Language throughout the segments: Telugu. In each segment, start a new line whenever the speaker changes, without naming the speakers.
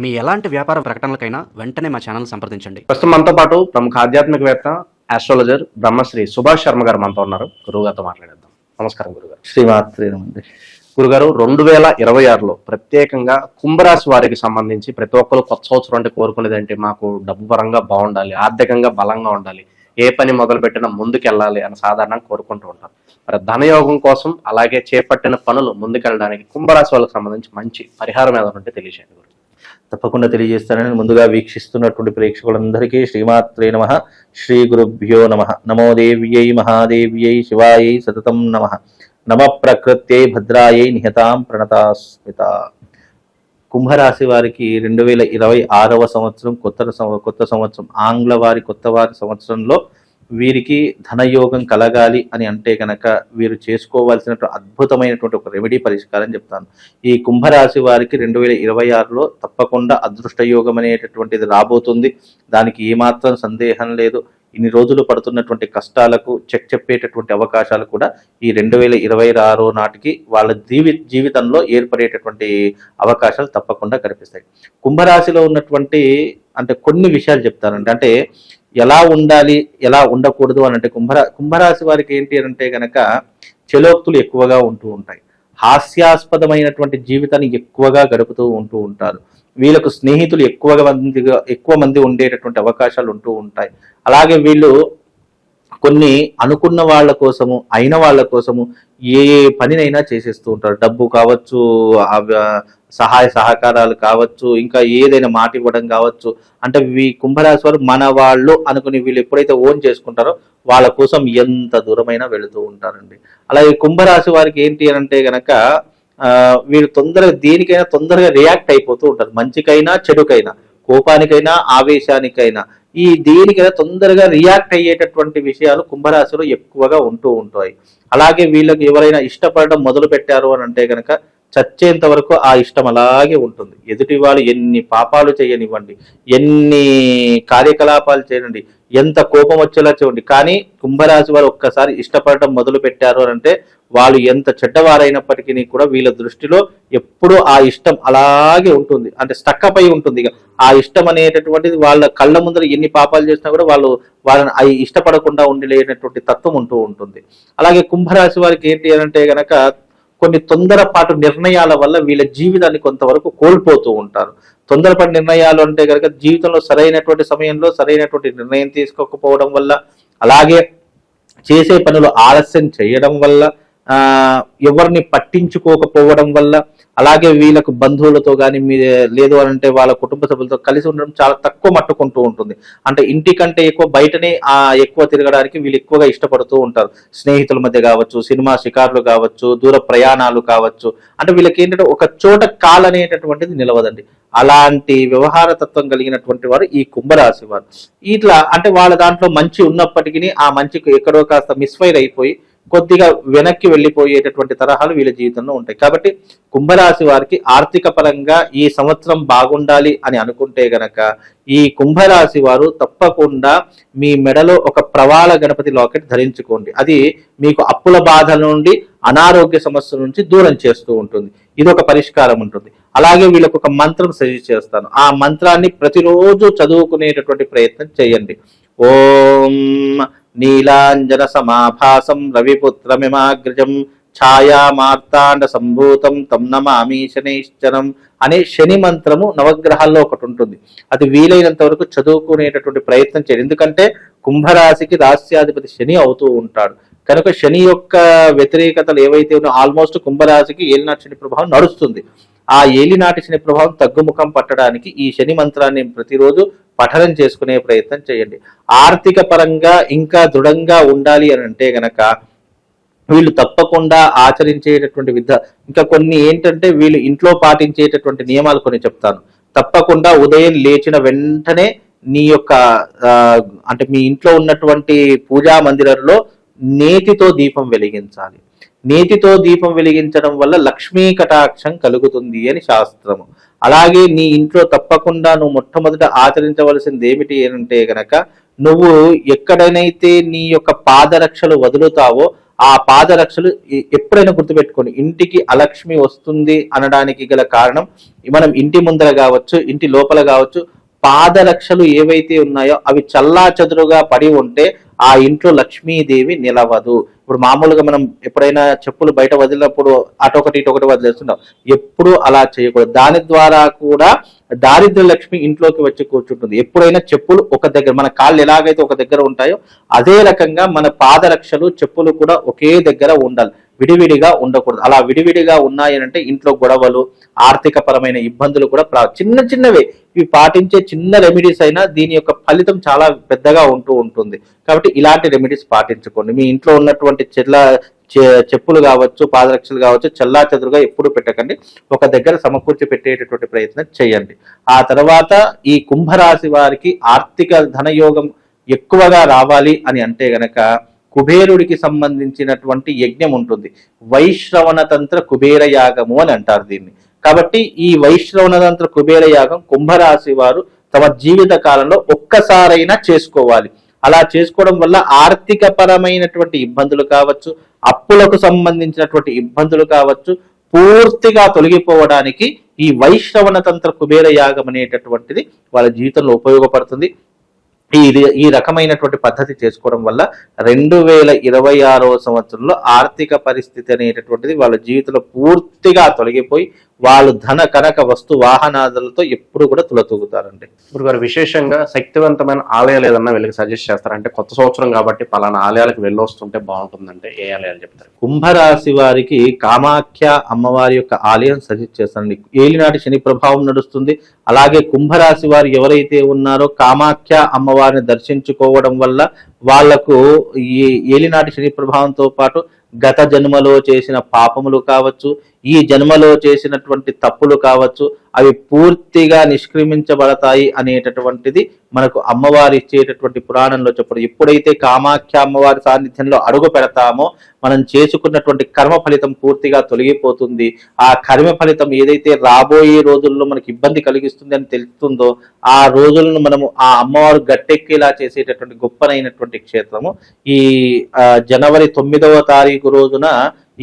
మీ ఎలాంటి వ్యాపార ప్రకటనలకైనా వెంటనే మా ఛానల్ సంప్రదించండి.
ప్రస్తుతం మనతో పాటు ప్రముఖ ఆధ్యాత్మికవేత్త ఆస్ట్రాలజర్ బ్రహ్మశ్రీ సుభాష్ శర్మ గారు మనతో ఉన్నారు. గురువుగారితో మాట్లాడేద్దాం. నమస్కారం గురుగారు.
శ్రీమాత్రే నమండి
గురుగారు రెండు వేల ఇరవై ఆరులో ప్రత్యేకంగా కుంభరాశి వారికి సంబంధించి ప్రతి ఒక్కరు కొత్త సంవత్సరం అంటే కోరుకునేది ఏంటి మాకు డబ్బు పరంగా బాగుండాలి ఆర్థికంగా బలంగా ఉండాలి ఏ పని మొదలు పెట్టినా ముందుకెళ్ళాలి అని సాధారణంగా కోరుకుంటూ ఉంటారు. మరి ధనయోగం కోసం అలాగే చేపట్టిన పనులు ముందుకెళ్ళడానికి కుంభరాశి వాళ్ళకి సంబంధించి మంచి పరిహారం ఏదైనా ఉంటే తెలియజేయండి గురు
తప్పకుండా తెలియజేస్తానని ముందుగా వీక్షిస్తున్నటువంటి ప్రేక్షకులందరికీ శ్రీమాత్రే నమ. శ్రీ గురుభ్యో నమ. నమో దేవ్యై మహాదేవ్యై శివాయై సతతం నమ. నమ ప్రకృత్యై భద్రాయై నిహతాం ప్రణతాస్మిత. కుంభరాశి వారికి రెండు వేల ఇరవై ఆరవ సంవత్సరం కొత్త సంవ- కొత్త సంవత్సరం. ఆంగ్ల వారి కొత్త వారి సంవత్సరంలో వీరికి ధనయోగం కలగాలి అని అంటే కనుక వీరు చేసుకోవాల్సినటువంటి అద్భుతమైనటువంటి ఒక రెమెడీ పరిష్కారం చెప్తాను. ఈ కుంభరాశి వారికి రెండు వేల ఇరవై ఆరులో తప్పకుండా అదృష్ట యోగం అనేటటువంటిది రాబోతుంది. దానికి ఏమాత్రం సందేహం లేదు. ఇన్ని రోజులు పడుతున్నటువంటి కష్టాలకు చెక్ చెప్పేటటువంటి అవకాశాలు కూడా ఈ రెండు వేల ఇరవై ఆరో నాటికి వాళ్ళ జీవి జీవితంలో ఏర్పడేటటువంటి అవకాశాలు తప్పకుండా కనిపిస్తాయి. కుంభరాశిలో ఉన్నటువంటి అంటే కొన్ని విషయాలు చెప్తానండి. అంటే ఎలా ఉండాలి ఎలా ఉండకూడదు అని అంటే కుంభరా కుంభరాశి వారికి ఏంటి అని అంటే గనక చెలోక్తులు ఎక్కువగా ఉంటూ ఉంటాయి. హాస్యాస్పదమైనటువంటి జీవితాన్ని ఎక్కువగా గడుపుతూ ఉంటూ ఉంటారు. వీళ్ళకు స్నేహితులు ఎక్కువగా మందిగా ఎక్కువ మంది ఉండేటటువంటి అవకాశాలు ఉంటూ ఉంటాయి. అలాగే వీళ్ళు కొన్ని అనుకున్న వాళ్ళ కోసము అయిన వాళ్ళ కోసము ఏ పనినైనా చేసేస్తూ ఉంటారు. డబ్బు కావచ్చు సహాయ సహకారాలు కావచ్చు ఇంకా ఏదైనా మాట ఇవ్వడం కావచ్చు. అంటే వీ కుంభరాశి వారు మన వాళ్ళు అనుకుని వీళ్ళు ఎప్పుడైతే ఓన్ చేసుకుంటారో వాళ్ళ కోసం ఎంత దూరమైనా వెళుతూ ఉంటారండి. అలాగే కుంభరాశి వారికి ఏంటి అని అంటే గనక వీళ్ళు తొందరగా దేనికైనా తొందరగా రియాక్ట్ అయిపోతూ ఉంటారు. మంచికైనా చెడుకైనా కోపానికైనా ఆవేశానికైనా. ఈ దేనికైనా తొందరగా రియాక్ట్ అయ్యేటటువంటి విషయాలు కుంభరాశిలో ఎక్కువగా ఉంటూ ఉంటాయి. అలాగే వీళ్ళకి ఎవరైనా ఇష్టపడడం మొదలు పెట్టారు అని అంటే కనుక చచ్చేంత వరకు ఆ ఇష్టం అలాగే ఉంటుంది. ఎదుటి వాళ్ళు ఎన్ని పాపాలు చేయనివ్వండి ఎన్ని కార్యకలాపాలు చేయండి ఎంత కోపం వచ్చేలా చూడండి. కానీ కుంభరాశి వారు ఒక్కసారి ఇష్టపడడం మొదలు పెట్టారు అని అంటే వాళ్ళు ఎంత చెడ్డవారైనప్పటికీ కూడా వీళ్ళ దృష్టిలో ఎప్పుడూ ఆ ఇష్టం అలాగే ఉంటుంది. అంటే స్టక్కప్ అయి ఉంటుంది ఇక. ఆ ఇష్టం అనేటటువంటిది వాళ్ళ కళ్ళ ముందర ఎన్ని పాపాలు చేసినా కూడా వాళ్ళు వాళ్ళని అవి ఇష్టపడకుండా ఉండలేనటువంటి తత్వం ఉంటూ ఉంటుంది. అలాగే కుంభరాశి వారికి ఏంటి అని అంటే గనక కొన్ని తొందరపాటు నిర్ణయాల వల్ల వీళ్ళ జీవితాన్ని కొంతవరకు కోల్పోతూ ఉంటారు. తొందరపాటు నిర్ణయాలు అంటే కనుక జీవితంలో సరైనటువంటి సమయంలో సరైనటువంటి నిర్ణయం తీసుకోకపోవడం వల్ల అలాగే చేసే పనులు ఆలస్యం చేయడం వల్ల ఎవరిని పట్టించుకోకపోవడం వల్ల అలాగే వీళ్ళకు బంధువులతో కానీ మీ లేదు అని అంటే వాళ్ళ కుటుంబ సభ్యులతో కలిసి ఉండడం చాలా తక్కువ మట్టుకుంటూ ఉంటుంది. అంటే ఇంటికంటే ఎక్కువ బయటనే ఆ ఎక్కువ తిరగడానికి వీళ్ళు ఎక్కువగా ఇష్టపడుతూ ఉంటారు. స్నేహితుల మధ్య కావచ్చు సినిమా షికారులు కావచ్చు దూర ప్రయాణాలు కావచ్చు. అంటే వీళ్ళకి ఏంటంటే ఒక చోట కాల్ అనేటటువంటిది నిలవదండి. అలాంటి వ్యవహార తత్వం కలిగినటువంటి వారు ఈ కుంభరాశి వారు. ఇట్లా అంటే వాళ్ళ దాంట్లో మంచి ఉన్నప్పటికీ ఆ మంచికి ఎక్కడో కాస్త మిస్ఫైర్ అయిపోయి కొద్దిగా వెనక్కి వెళ్ళిపోయేటటువంటి తరహాలు వీళ్ళ జీవితంలో ఉంటాయి. కాబట్టి కుంభరాశి వారికి ఆర్థిక పరంగా ఈ సంవత్సరం బాగుండాలి అని అనుకుంటే గనక ఈ కుంభరాశి వారు తప్పకుండా మీ మెడలో ఒక ప్రవాళ గణపతి లాకెట్ ధరించుకోండి. అది మీకు అప్పుల బాధల నుండి అనారోగ్య సమస్యల నుంచి దూరం చేస్తూ ఉంటుంది. ఇది ఒక పరిష్కారం ఉంటుంది. అలాగే వీళ్ళకు ఒక మంత్రం సజెస్ట్ చేస్తాను. ఆ మంత్రాన్ని ప్రతిరోజు చదువుకునేటటువంటి ప్రయత్నం చేయండి. ఓం నీలాంజన సమాభాసం రవిపుత్రమిమాగ్రజం ఛాయామార్తాండ సంభూతం తం నమామి శనైశ్చరం అనే శని మంత్రము నవగ్రహాల్లో ఒకటి ఉంటుంది. అది వీలైనంత వరకు చదువుకునేటటువంటి ప్రయత్నం చేయండి. ఎందుకంటే కుంభరాశికి రాస్యాధిపతి శని అవుతూ ఉంటాడు. కనుక శని యొక్క వ్యతిరేకతలు ఏవైతే ఉన్నాయో ఆల్మోస్ట్ కుంభరాశికి ఏలినాటి శని ప్రభావం నడుస్తుంది. ఆ ఏలినాటి శని ప్రభావం తగ్గుముఖం పట్టడానికి ఈ శని మంత్రాన్ని ప్రతిరోజు పఠనం చేసుకునే ప్రయత్నం చేయండి. ఆర్థిక పరంగా ఇంకా దృఢంగా ఉండాలి అని అంటే గనక వీళ్ళు తప్పకుండా ఆచరించేటటువంటి విధ ఇంకా కొన్ని ఏంటంటే వీళ్ళు ఇంట్లో పాటించేటటువంటి నియమాలు కొన్ని చెప్తాను. తప్పకుండా ఉదయం లేచిన వెంటనే నీ యొక్క ఆ, అంటే మీ ఇంట్లో ఉన్నటువంటి పూజా మందిరంలో నేతితో దీపం వెలిగించాలి. నేతితో దీపం వెలిగించడం వల్ల లక్ష్మీ కటాక్షం కలుగుతుంది అని శాస్త్రము. అలాగే నీ ఇంట్లో తప్పకుండా నువ్వు మొట్టమొదట ఆచరించవలసింది ఏమిటి అంటే గనక నువ్వు ఎక్కడనైతే నీ యొక్క పాదరక్షలు వదులుతావో ఆ పాదరక్షలు ఎప్పుడైనా గుర్తుపెట్టుకోండి. ఇంటికి అలక్ష్మి వస్తుంది అనడానికి గల కారణం మనం ఇంటి ముందర కావచ్చు ఇంటి లోపల కావచ్చు పాదరక్షలు ఏవైతే ఉన్నాయో అవి చల్లా చదురుగా పడి ఉంటే ఆ ఇంట్లో లక్ష్మీదేవి నిలవదు. ఇప్పుడు మామూలుగా మనం ఎప్పుడైనా చెప్పులు బయట వదిలినప్పుడు అటొకటి ఇటొకటి వదిలేస్తున్నాం ఎప్పుడు అలా చేయకూడదు. దాని ద్వారా కూడా దారిద్ర లక్ష్మి ఇంట్లోకి వచ్చి కూర్చుంటుంది. ఎప్పుడైనా చెప్పులు ఒక దగ్గర మన కాళ్ళు ఎలాగైతే ఒక దగ్గర ఉంటాయో అదే రకంగా మన పాదరక్షలు చెప్పులు కూడా ఒకే దగ్గర ఉండాలి. విడివిడిగా ఉండకూడదు. అలా విడివిడిగా ఉన్నాయనంటే ఇంట్లో గొడవలు ఆర్థిక పరమైన ఇబ్బందులు కూడా చిన్న చిన్నవే. ఇవి పాటించే చిన్న రెమెడీస్ అయినా దీని యొక్క ఫలితం చాలా పెద్దగా ఉంటూ ఉంటుంది. కాబట్టి ఇలాంటి రెమెడీస్ పాటించుకోండి. మీ ఇంట్లో ఉన్నటువంటి చెల్ల చె- చెప్పులు కావచ్చు పాదరక్షలు కావచ్చు చల్లా చెదురుగా ఎప్పుడు పెట్టకండి. ఒక దగ్గర సమకూర్చి పెట్టేటటువంటి ప్రయత్నం చేయండి. ఆ తర్వాత ఈ కుంభరాశి వారికి ఆర్థిక ధనయోగం ఎక్కువగా రావాలి అని అంటే గనక కుబేరుడికి సంబంధించినటువంటి యజ్ఞం ఉంటుంది. వైశ్రవణ తంత్ర కుబేర యాగము అని అంటారు దీన్ని. కాబట్టి ఈ వైష్ణవనతంత్ర కుబేర యాగం కుంభరాశి వారు తమ జీవిత కాలంలో ఒక్కసారైనా చేసుకోవాలి. అలా చేసుకోవడం వల్ల ఆర్థిక పరమైనటువంటి ఇబ్బందులు కావచ్చు అప్పులకు సంబంధించినటువంటి ఇబ్బందులు కావచ్చు పూర్తిగా తొలగిపోవడానికి ఈ వైశ్రవణ తంత్ర కుబేర యాగం అనేటటువంటిది వాళ్ళ జీవితంలో ఉపయోగపడుతుంది. ఈ ఈ రకమైనటువంటి పద్ధతి చేసుకోవడం వల్ల రెండు వేల ఇరవై ఆరవ సంవత్సరంలో ఆర్థిక పరిస్థితి అనేటటువంటిది వాళ్ళ జీవితంలో పూర్తిగా తొలగిపోయి వాళ్ళు ధన కనక వస్తు వాహనాదులతో ఎప్పుడు కూడా తులతూగుతారండి.
ఇప్పుడు గారు విశేషంగా శక్తివంతమైన ఆలయాలు ఏదన్నా వీళ్ళకి సజెస్ట్ చేస్తారా? అంటే కొత్త సంవత్సరం కాబట్టి పలానా ఆలయాలకు వెళ్ళొస్తుంటే బాగుంటుందంటే ఏ ఆలయాలు చెప్తారు?
కుంభరాశి వారికి కామాఖ్య అమ్మవారి యొక్క ఆలయం సజెస్ట్ చేస్తానండి ఏలినాటి శని ప్రభావం నడుస్తుంది. అలాగే కుంభరాశి వారు ఎవరైతే ఉన్నారో కామాఖ్య అమ్మవారిని దర్శించుకోవడం వల్ల వాళ్ళకు ఈ ఏలినాటి శని ప్రభావంతో పాటు గత జన్మలో చేసిన పాపములు కావచ్చు ఈ జన్మలో చేసినటువంటి తప్పులు కావచ్చు అవి పూర్తిగా నిష్క్రమించబడతాయి అనేటటువంటిది మనకు అమ్మవారు ఇచ్చేటటువంటి పురాణంలో చెప్పడం. ఎప్పుడైతే కామాఖ్య అమ్మవారి సాన్నిధ్యంలో అడుగు పెడతామో మనం చేసుకున్నటువంటి కర్మ ఫలితం పూర్తిగా తొలగిపోతుంది. ఆ కర్మ ఫలితం ఏదైతే రాబోయే రోజుల్లో మనకి ఇబ్బంది కలిగిస్తుంది అని తెలుస్తుందో ఆ రోజులను మనము ఆ అమ్మవారు గట్టెక్కేలా చేసేటటువంటి గొప్పనైనటువంటి క్షేత్రము. ఈ జనవరి తొమ్మిదవ తారీఖు రోజున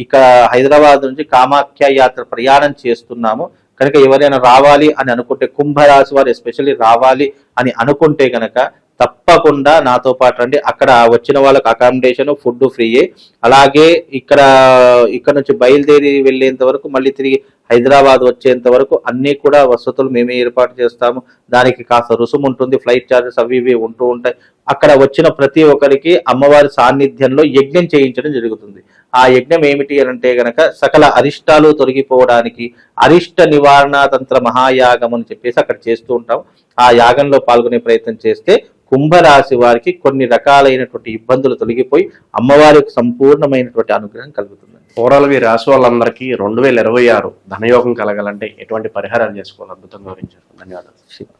ఇక హైదరాబాద్ నుంచి కామాఖ్య యాత్ర ప్రయాణం చేస్తున్నాము. కనుక ఎవరైనా రావాలి అని అనుకుంటే కుంభరాశి వారు ఎస్పెషల్లీ రావాలి అని అనుకుంటే కనుక తప్పకుండా నాతో పాటు రండి. అక్కడ వచ్చిన వాళ్ళకి అకామిడేషన్ ఫుడ్ ఫ్రీయే అలాగే ఇక్కడ ఇక్కడ నుంచి బయలుదేరి వెళ్ళేంత వరకు మళ్ళీ తిరిగి హైదరాబాద్ వచ్చేంత వరకు అన్ని కూడా వసతులు మేమే ఏర్పాటు చేస్తాము. దానికి కాస్త రుసుము ఉంటుంది ఫ్లైట్ ఛార్జెస్ అవి ఇవి ఉంటూ ఉంటాయి. అక్కడ వచ్చిన ప్రతి ఒక్కరికి అమ్మవారి సాన్నిధ్యంలో యజ్ఞం చేయించడం జరుగుతుంది. ఆ యజ్ఞం ఏమిటి అని అంటే గనక సకల అరిష్టాలు తొలగిపోవడానికి అరిష్ట నివారణ తంత్ర మహాయాగం అని చెప్పేసి అక్కడ చేస్తూ ఉంటాం. ఆ యాగంలో పాల్గొనే ప్రయత్నం చేస్తే కుంభరాశి వారికి కొన్ని రకాలైనటువంటి ఇబ్బందులు తొలగిపోయి అమ్మవారికి సంపూర్ణమైనటువంటి అనుగ్రహం కలుగుతుంది
ఓవరాల్ ఈ రాశి వాళ్ళందరికీ రెండు వేల ఇరవై ఆరు ధనయోగం కలగాలంటే ఎటువంటి పరిహారాలు చేసుకోవాలి అద్భుతంగా వివరించారు. ధన్యవాదాలు.